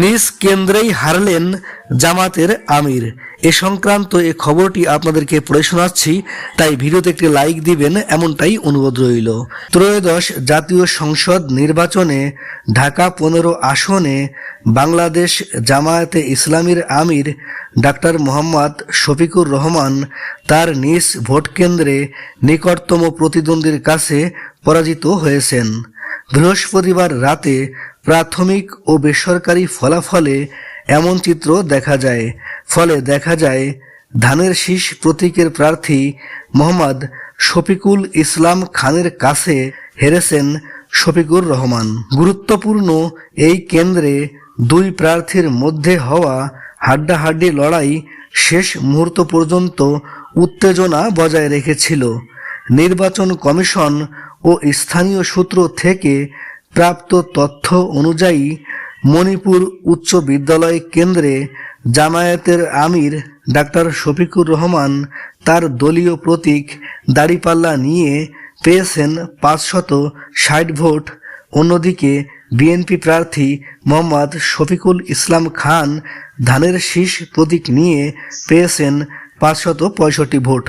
নিজ কেন্দ্রেই হারলেন জামাতের আমির। এ সংক্রান্ত এ খবরটি আপনাদেরকে পড়ে শোনাচ্ছি, তাই ভিডিওতে একটি লাইক দিবেন, এমনটাই অনুরোধ রইল। ত্রয়োদশ জাতীয় সংসদ নির্বাচনে ঢাকা পনেরো আসনে বাংলাদেশ জামায়াতে ইসলামীর আমির ডাক্তার মোহাম্মদ শফিকুর রহমান তার নিজ ভোট কেন্দ্রে নিকটতম প্রতিদ্বন্দ্বীর কাছে পরাজিত হয়েছেন। বৃহস্পতিবার রাতে প্রাথমিক ও বেসরকারি ফলাফলে এমন চিত্র দেখা যায়। ফলে দেখা যায়, ধানের শীষ প্রতীকের প্রার্থী মোহাম্মদ শফিকুল ইসলাম খানের কাছে হেরেছেন শফিকুর রহমান। গুরুত্বপূর্ণ এই কেন্দ্রে দুই প্রার্থীর মধ্যে হওয়া হাড্ডাহাড্ডি লড়াই শেষ মুহূর্ত পর্যন্ত উত্তেজনা বজায় রেখেছিল। নির্বাচন কমিশন ও স্থানীয় সূত্র থেকে প্রাপ্ত তথ্য অনুযায়ী মণিপুর উচ্চ বিদ্যালয় কেন্দ্রে জামায়াতের আমির ডাক্তার শফিকুর রহমান তার দলীয় প্রতীক দাড়িপাল্লা নিয়ে পেয়েছেন পাঁচশত ষাট ভোট। অন্যদিকে বিএনপি প্রার্থী মোহাম্মদ শফিকুল ইসলাম খান ধানের শীষ প্রতীক নিয়ে পেয়েছেন পাঁচশত পঁয়ষট্টি ভোট।